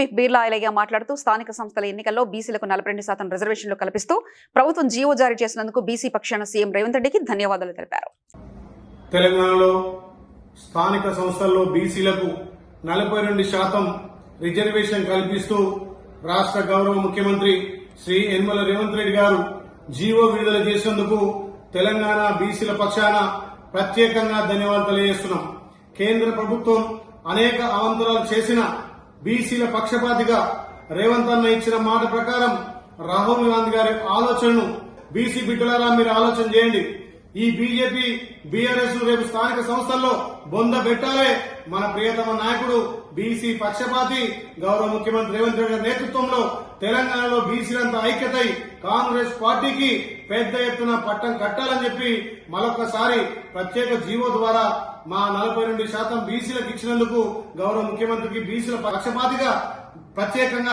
Whip Birla Ailayya మాట్లాడుతూ స్థానిక సంస్థల ఎన్నికల్లో బీసీలకు నలభై రెండు శాతం రిజర్వేషన్లు కల్పిస్తూ ప్రభుత్వం జీవో జారీ చేసినందుకు బీసీ పక్షాన సీఎం రేవంత్ రెడ్డికి ధన్యవాదాలు తెలిపారు. తెలంగాణలో స్థానిక సంస్థల్లో బీసీలకు నలభై రెండు శాతం రిజర్వేషన్ కల్పిస్తూ రాష్ట్ర గౌరవ ముఖ్యమంత్రి శ్రీ యనమల రేవంత్ రెడ్డి గారు జీవో విడుదల చేసేందుకు తెలంగాణ బీసీల పక్షాన ప్రత్యేకంగా ధన్యవాదాలు తెలియజేస్తున్నాం. కేంద్ర ప్రభుత్వం అనేక అవంతరాలు చేసిన బీసీల పక్షపాతిగా రేవంత్ అన్న ఇచ్చిన మాట ప్రకారం రాహుల్ గాంధీ గారి ఆలోచనను బీసీ బిడ్డలారా మీరు ఆలోచన చేయండి. ఈ బీజేపీ బీఆర్ఎస్ రేపు స్థానిక సంస్థల్లో బొంద పెట్టాలే. మన ప్రియతమ నాయకుడు బీసీ పక్షపాతి గౌరవ ముఖ్యమంత్రి రేవంత్ రెడ్డి నేతృత్వంలో తెలంగాణలో బీసీలంతా ఐక్యతై కాంగ్రెస్ పార్టీకి పెద్ద ఎత్తున పట్టం కట్టాలని చెప్పి మరొకసారి ప్రత్యేక జీవో ద్వారా మా నలభై రెండు శాతం బీసీలకు ఇచ్చినందుకు గౌరవ ముఖ్యమంత్రికి బీసీల పక్షపాతిగా ప్రత్యేకంగా